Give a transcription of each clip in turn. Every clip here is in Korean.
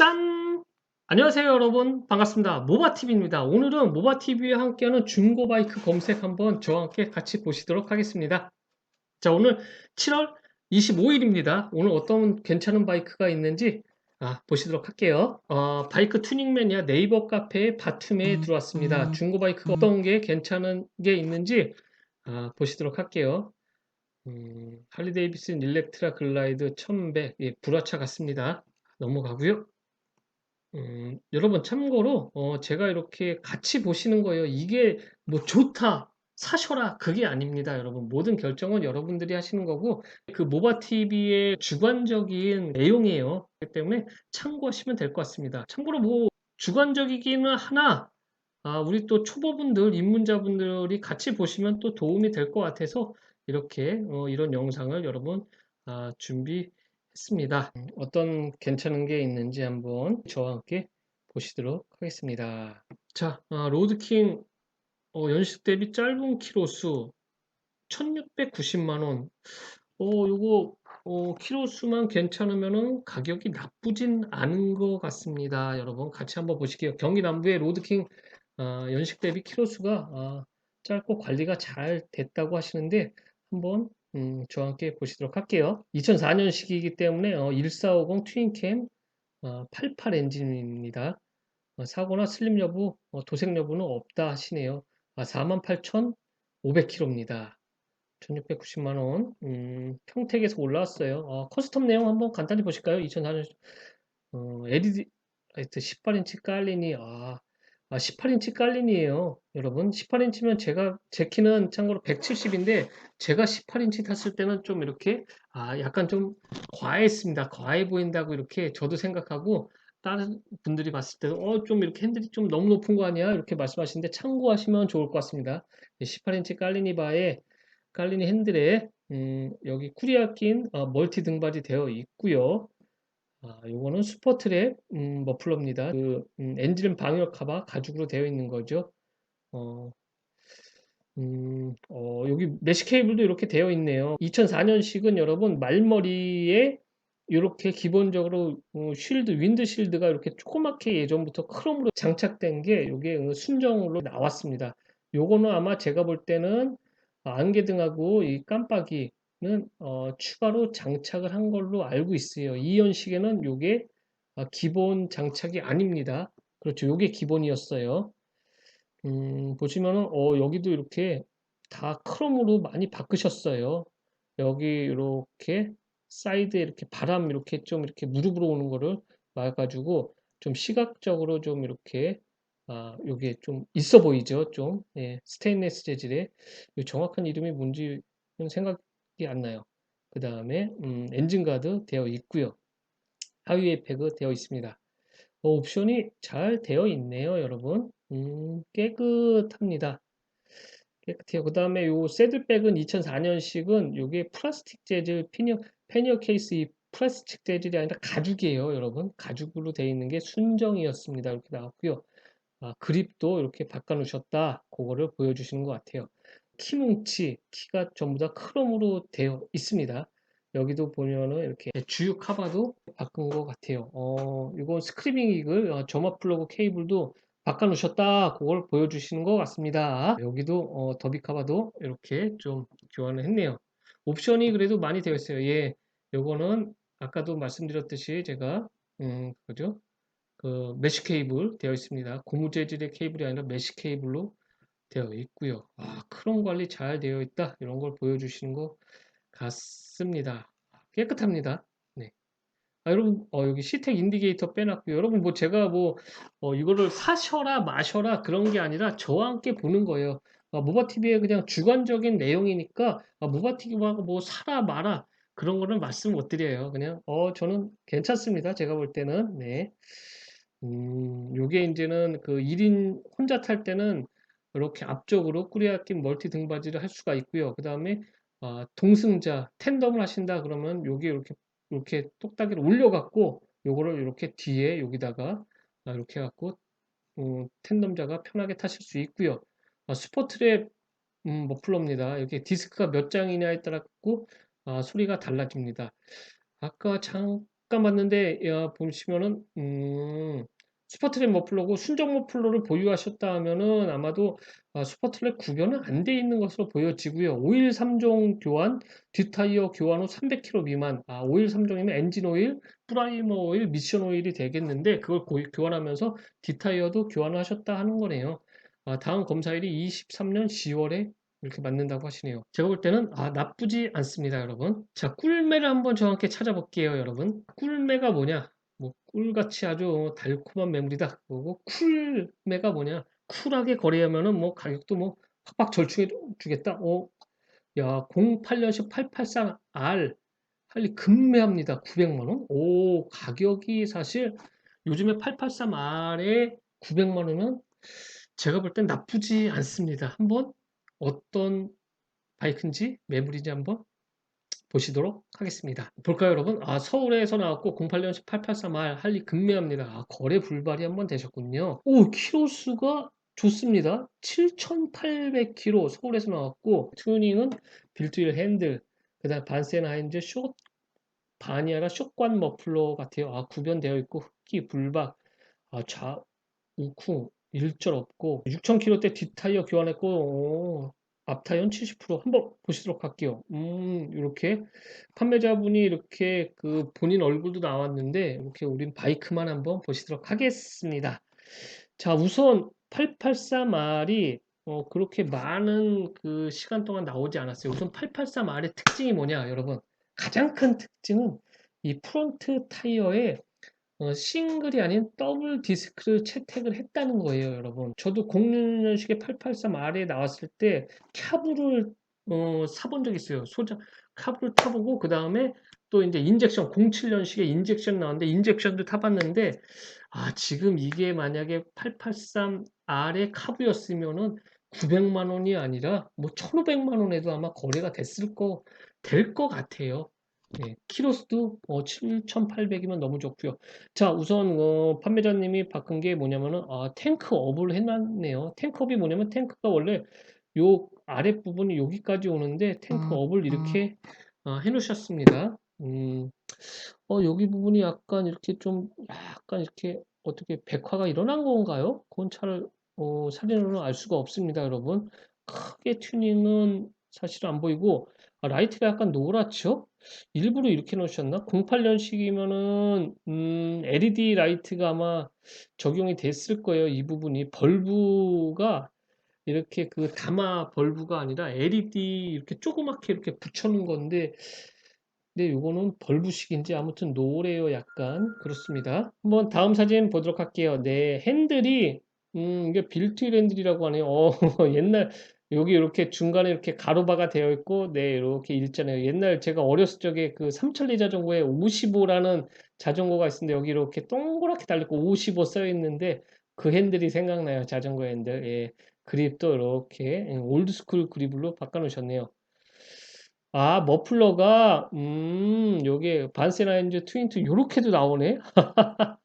짠! 안녕하세요 여러분. 반갑습니다. 모바TV입니다. 오늘은 모바TV와 함께하는 중고바이크 검색 한번 저와 함께 같이 보시도록 하겠습니다. 자 오늘 7월 25일입니다. 오늘 어떤 괜찮은 바이크가 있는지 아, 보시도록 할게요. 어, 바이크 튜닝맨이야 네이버 카페 바툼에 들어왔습니다. 중고바이크가 어떤 게 괜찮은 게 있는지 아, 보시도록 할게요. 음, 할리 데이비슨 일렉트라 글라이드 1100 예, 불화차 같습니다. 넘어가고요 음, 여러분 참고로 어, 제가 이렇게 같이 보시는 거예요. 이게 뭐 좋다, 사셔라 그게 아닙니다. 여러분 모든 결정은 여러분들이 하시는 거고 그 모바TV의 주관적인 내용이에요. 그렇기 때문에 참고하시면 될 것 같습니다. 참고로 뭐 주관적이기는 하나 아, 우리 또 초보분들, 입문자분들이 같이 보시면 또 도움이 될 것 같아서 이렇게 어, 이런 영상을 여러분 아, 준비 했습니다. 어떤 괜찮은 게 있는지 한번 저와 함께 보시도록 하겠습니다. 자, 아, 로드킹 어, 연식 대비 짧은 키로수 1690만원. 어, 요거 어, 키로수만 괜찮으면은 가격이 나쁘진 않은 것 같습니다. 여러분 같이 한번 보실게요. 경기 남부의 로드킹 아, 연식 대비 키로수가 아, 짧고 관리가 잘 됐다고 하시는데 한번 음, 저와 함께 보시도록 할게요. 2004년식이기 때문에 어, 1450 트윈캠 어, 88 엔진입니다. 어, 사고나 슬림 여부, 어, 도색 여부는 없다 하시네요. 아, 48,500km입니다. 1690만원. 음, 평택에서 올라왔어요. 어, 커스텀 내용 한번 간단히 보실까요? 2004년 어, LED 18인치 깔리니 아, 아, 18인치 깔린이에요. 여러분, 18인치면 제가, 제 키는 참고로 170인데, 제가 18인치 탔을 때는 좀 이렇게, 아, 약간 좀 과했습니다. 과해 보인다고 이렇게 저도 생각하고, 다른 분들이 봤을 때도, 어, 좀 이렇게 핸들이 좀 너무 높은 거 아니야? 이렇게 말씀하시는데, 참고하시면 좋을 것 같습니다. 18인치 깔리니 바에, 깔리니 핸들에, 음, 여기 쿠리아 낀 어, 멀티 등받이 되어 있고요. 아, 요거는 슈퍼트랩 음, 머플러입니다. 그 음, 엔진 방열 카바 가죽으로 되어 있는 거죠. 어, 음, 어, 여기 메시 케이블도 이렇게 되어 있네요. 2004년식은 여러분 말머리에 이렇게 기본적으로 어, 쉴드, 윈드 실드가 이렇게 조그맣게 예전부터 크롬으로 장착된 게 이게 순정으로 나왔습니다. 요거는 아마 제가 볼 때는 안개등하고 이 깜빡이 는 어, 추가로 장착을 한 걸로 알고 있어요. 이 연식에는 이게 어, 기본 장착이 아닙니다. 그렇죠. 이게 기본이었어요. 음, 보시면은 어, 여기도 이렇게 다 크롬으로 많이 바꾸셨어요. 여기 이렇게 사이드에 이렇게 바람 이렇게 좀 이렇게 무릎으로 오는 거를 막아가지고 좀 시각적으로 좀 이렇게 아, 요게 좀 있어 보이죠? 좀 예, 스테인레스 재질의 정확한 이름이 뭔지 생각 안 나요. 그 다음에 음, 엔진 가드 되어 있고요. 하위에 패그 되어 있습니다. 어, 옵션이 잘 되어 있네요, 여러분. 음, 깨끗합니다. 깨끗해요. 그 다음에 요 새들백은 2004년식은 요게 플라스틱 재질 패니어, 패니어 케이스 이 플라스틱 재질이 아니라 가죽이에요, 여러분. 가죽으로 되어 있는 게 순정이었습니다. 이렇게 나왔고요. 아, 그립도 이렇게 바꿔 놓으셨다. 그거를 보여주시는 것 같아요. 키뭉치, 키가 전부 다 크롬으로 되어 있습니다. 여기도 보면은 이렇게 주유 카바도 바꾼 것 같아요. 어, 이거 스크리밍 이글 어, 점화 플러그 케이블도 바꿔놓으셨다. 그걸 보여주시는 것 같습니다. 여기도 어, 더비 카바도 이렇게 좀 교환을 했네요. 옵션이 그래도 많이 되어 있어요. 예, 요거는 아까도 말씀드렸듯이 제가 음, 그죠? 그 메쉬 케이블 되어 있습니다. 고무 재질의 케이블이 아니라 메쉬 케이블로 되어 있고요. 아, 크롬 관리 잘 되어 있다. 이런 걸 보여주시는 것 같습니다. 깨끗합니다. 네. 아, 여러분, 어, 여기 시텍 인디게이터 빼놨고요. 여러분, 뭐 제가 뭐, 어, 이거를 사셔라, 마셔라 그런 게 아니라 저와 함께 보는 거예요. 아, 모바TV의 그냥 주관적인 내용이니까 아, 모바TV가 뭐 사라, 마라 그런 거는 말씀 못 드려요. 그냥, 어, 저는 괜찮습니다. 제가 볼 때는. 네. 음, 요게 이제는 그 1인 혼자 탈 때는 이렇게 앞쪽으로 꾸리아 낀 멀티 등받이를 할 수가 있고요. 그 다음에 어, 동승자 텐덤을 하신다 그러면 여기 이렇게 이렇게 똑딱이를 올려갖고 요거를 이렇게 뒤에 여기다가 아, 이렇게 해갖고 음, 텐덤자가 편하게 타실 수 있고요. 아, 스포트랩 음, 머플러입니다. 이렇게 디스크가 몇 장이냐에 따라 고 아, 소리가 달라집니다. 아까 잠깐 봤는데 야, 보시면은 음, 슈퍼트랙 머플러고 순정 머플러를 보유하셨다 하면은 아마도 아, 슈퍼트랙 구변은 안 돼 있는 것으로 보여지고요. 오일 3종 교환, 뒷타이어 교환 후 300km 미만. 아, 오일 3종이면 엔진 오일, 프라이머 오일, 미션 오일이 되겠는데 그걸 고- 교환하면서 뒷타이어도 교환을 하셨다 하는 거네요. 아, 다음 검사일이 23년 10월에 이렇게 맞는다고 하시네요. 제가 볼 때는 아 나쁘지 않습니다, 여러분. 자, 꿀매를 한번 함께 찾아볼게요, 여러분. 꿀매가 뭐냐? 뭐 꿀같이 아주 달콤한 매물이다. 그리고 쿨매가 뭐냐? 쿨하게 거래하면은 뭐 가격도 뭐 팍팍 절충해 주겠다. 어, 야, 08년식 883R 할리 급매합니다. 900만 원. 오, 가격이 사실 요즘에 883R에 900만 원은 제가 볼 땐 나쁘지 않습니다. 한번 어떤 바이크인지 매물인지 한번 보시도록 하겠습니다. 볼까요, 여러분? 아, 서울에서 나왔고 08년식 883R 할리 급매합니다. 아, 거래 불발이 한번 되셨군요. 오, 키로수가 좋습니다. 7,800km 서울에서 나왔고 튜닝은 빌트윌 핸들, 그다음 반센하인즈 숏 바니아라 숏관 머플러 같아요. 아, 구변되어 있고 흡기 불박, 아, 좌 우쿠 일절 없고 6,000km대 뒷타이어 교환했고 오, 앞타이어는 70% 한번 보시도록 할게요. 음, 이렇게 판매자분이 이렇게 그 본인 얼굴도 나왔는데 이렇게 우린 바이크만 한번 보시도록 하겠습니다. 자, 우선 883R이 어, 그렇게 많은 그 시간 동안 나오지 않았어요. 우선 883R의 특징이 뭐냐, 여러분? 가장 큰 특징은 이 프론트 타이어에 어, 싱글이 아닌 더블 디스크를 채택을 했다는 거예요, 여러분. 저도 06년식의 883R에 나왔을 때 캬브를 어, 사본 적 있어요. 소장 캬브를 타보고 그 다음에 또 이제 인젝션 07년식의 인젝션 나왔는데 인젝션도 타봤는데 아 지금 이게 만약에 883R의 카브였으면은 900만 원이 아니라 뭐 1,500만 원에도 아마 거래가 됐을 거 될 것 같아요. 네, 키로수도 어, 7,800이면 너무 좋고요. 자, 우선 어, 판매자님이 바꾼 게 뭐냐면은 아, 탱크업을 해놨네요. 탱크업이 뭐냐면 탱크가 원래 요 아랫 부분이 여기까지 오는데 탱크업을 이렇게 어, 해놓으셨습니다. 음, 어, 여기 부분이 약간 이렇게 좀 약간 이렇게 어떻게 백화가 일어난 건가요? 그건 잘 어, 사진으로는 알 수가 없습니다, 여러분. 크게 튜닝은 사실 안 보이고 아, 라이트가 약간 노랗죠? 일부러 이렇게 놓으셨나? 08년식이면은 음, LED 라이트가 아마 적용이 됐을 거예요. 이 부분이 벌브가 이렇게 그 다마 벌브가 아니라 LED 이렇게 조그맣게 이렇게 붙여놓은 건데 근데 요거는 벌브식인지 아무튼 노래요 약간 그렇습니다. 한번 다음 사진 보도록 할게요. 네 핸들이 음 이게 빌트인 핸들이라고 하네요. 어 옛날 여기 이렇게 중간에 이렇게 가로바가 되어 있고 네 이렇게 있잖아요. 옛날 제가 어렸을 적에 그 삼천리 자전거에 55라는 자전거가 있었는데 여기 이렇게 동그랗게 달렸고 55 써 있는데 그 핸들이 생각나요. 자전거 핸들. 예. 그립도 이렇게 올드스쿨 그립으로 바꿔 놓으셨네요. 아, 머플러가, 음, 요게 반세라인즈 트윈트 요렇게도 나오네?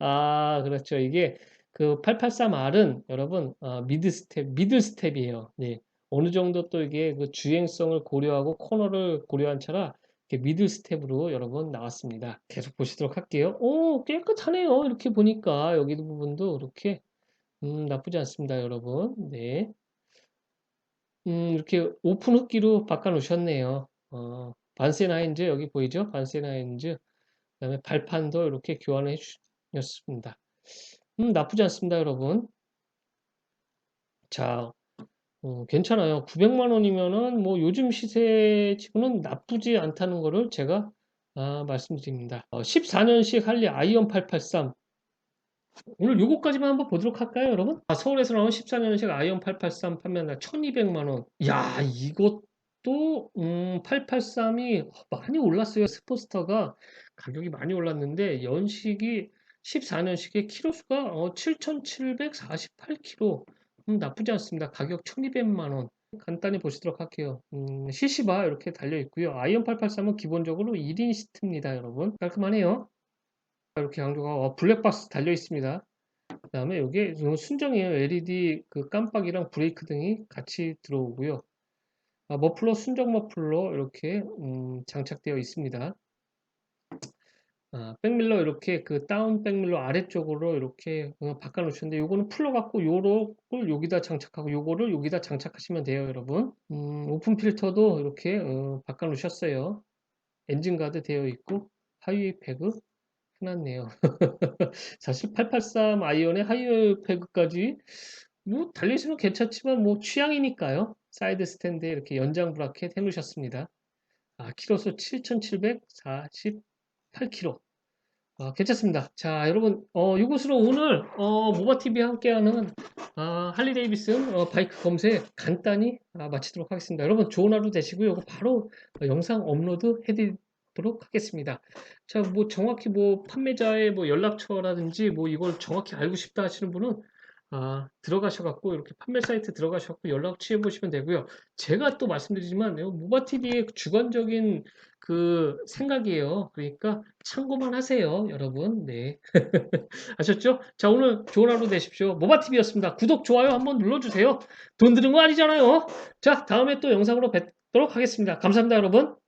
아, 그렇죠. 이게 그 883R은 여러분, 아, 미드 스텝, 미들 스텝이에요. 네. 어느 정도 또 이게 그 주행성을 고려하고 코너를 고려한 차라 미들 스텝으로 여러분 나왔습니다. 계속 보시도록 할게요. 오, 깨끗하네요. 이렇게 보니까 여기 부분도 이렇게, 음, 나쁘지 않습니다, 여러분. 네. 음, 이렇게 오픈 흡기로 바꿔 놓으셨네요. 어, 반세나인즈 여기 보이죠? 반세나인즈. 그다음에 발판도 이렇게 교환을 해주셨습니다. 음, 나쁘지 않습니다, 여러분. 자, 어, 괜찮아요. 900만 원이면은 뭐 요즘 시세 치고는 나쁘지 않다는 거를 제가 아, 말씀드립니다. 어, 14년식 할리 아이언 883 오늘 요거까지만 한번 보도록 할까요, 여러분? 아, 서울에서 나온 14년식 아이언 883 판매나 1200만 원. 야, 이것도, 음, 883이 많이 올랐어요. 스포스터가 가격이 많이 올랐는데, 연식이 14년식의 키로수가 어, 7,748km. 음, 나쁘지 않습니다. 가격 1200만원. 간단히 보시도록 할게요. 음, CC바 이렇게 달려 있고요. 아이언 883은 기본적으로 1인 시트입니다, 여러분. 깔끔하네요. 이렇게 강조가 어, 블랙박스 달려 있습니다. 그 다음에 이게 순정이에요. LED 그 깜빡이랑 브레이크 등이 같이 들어오고요. 아, 머플러 순정 머플러 이렇게 음, 장착되어 있습니다. 아, 백밀러 이렇게 그 다운 백밀러 아래쪽으로 이렇게 어, 바꿔 놓으셨는데 요거는 풀러 갖고 요거를 여기다 장착하고 요거를 여기다 장착하시면 돼요 여러분. 음, 오픈 필터도 이렇게 어, 바꿔 놓으셨어요. 엔진 가드 되어 있고 하이웨이 패그 해놨네요. 사실 883 아이언의 하이웨이 패그까지 뭐 달리시면 괜찮지만 뭐 취향이니까요. 사이드 스탠드에 이렇게 연장 브라켓 해 놓으셨습니다. 아, 키로수 7,748km. 아, 괜찮습니다. 자, 여러분, 어, 이것으로 오늘, 어, 모바TV 함께하는, 아, 할리 데이비슨, 어, 바이크 검색 간단히, 아, 마치도록 하겠습니다. 여러분, 좋은 하루 되시고요. 이거 바로 어, 영상 업로드 해드리도록 하겠습니다. 자, 뭐, 정확히 뭐, 판매자의 뭐, 연락처라든지, 뭐, 이걸 정확히 알고 싶다 하시는 분은, 아, 들어가셔갖고, 이렇게 판매 사이트 들어가셔갖고 연락 취해 보시면 되고요. 제가 또 말씀드리지만, 모바TV의 주관적인 그 생각이에요. 그러니까 참고만 하세요, 여러분. 네. 아셨죠? 자, 오늘 좋은 하루 되십시오. 모바TV였습니다. 구독, 좋아요 한번 눌러주세요. 돈 드는 거 아니잖아요. 자, 다음에 또 영상으로 뵙도록 하겠습니다. 감사합니다, 여러분.